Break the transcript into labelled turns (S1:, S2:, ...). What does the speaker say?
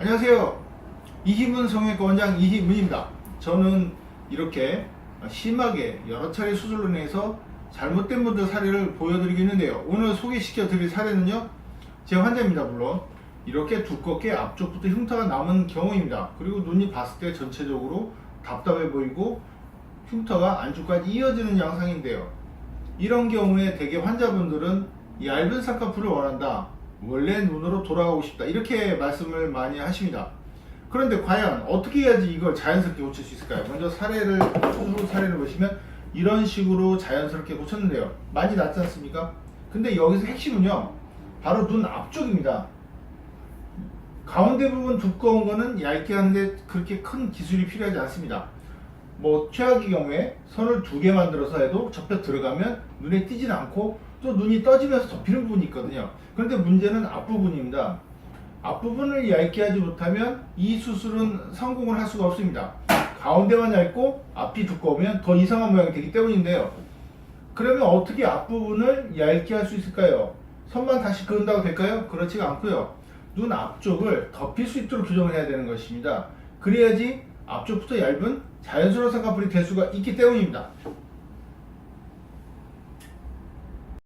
S1: 안녕하세요. 이희문 성형외과 원장 이희문입니다. 저는 이렇게 심하게 여러 차례 수술로 인해서 잘못된 분들 사례를 보여드리고 있는데요. 오늘 소개시켜 드릴 사례는요. 제 환자입니다, 물론. 이렇게 두껍게 앞쪽부터 흉터가 남은 경우입니다. 그리고 눈이 봤을 때 전체적으로 답답해 보이고 흉터가 안쪽까지 이어지는 양상인데요. 이런 경우에 대개 환자분들은 얇은 쌍꺼풀을 원한다. 원래 눈으로 돌아가고 싶다. 이렇게 말씀을 많이 하십니다. 그런데 과연 어떻게 해야지 이걸 자연스럽게 고칠 수 있을까요? 먼저 사례를, 수술 사례를 보시면 이런 식으로 자연스럽게 고쳤는데요. 많이 낫지 않습니까? 근데 여기서 핵심은요. 바로 눈 앞쪽입니다. 가운데 부분 두꺼운 거는 얇게 하는데 그렇게 큰 기술이 필요하지 않습니다. 뭐 최악의 경우에 선을 두 개 만들어서 해도 접혀 들어가면 눈에 띄진 않고 또 눈이 떠지면서 덮이는 부분이 있거든요. 그런데 문제는 앞부분입니다. 앞부분을 얇게 하지 못하면 이 수술은 성공을 할 수가 없습니다. 가운데만 얇고 앞이 두꺼우면 더 이상한 모양이 되기 때문인데요. 그러면 어떻게 앞부분을 얇게 할 수 있을까요? 선만 다시 그은다고 될까요? 그렇지가 않고요. 눈 앞쪽을 덮일 수 있도록 교정을 해야 되는 것입니다. 그래야지 앞쪽부터 얇은 자연스러운 쌍꺼풀이 될 수가 있기 때문입니다.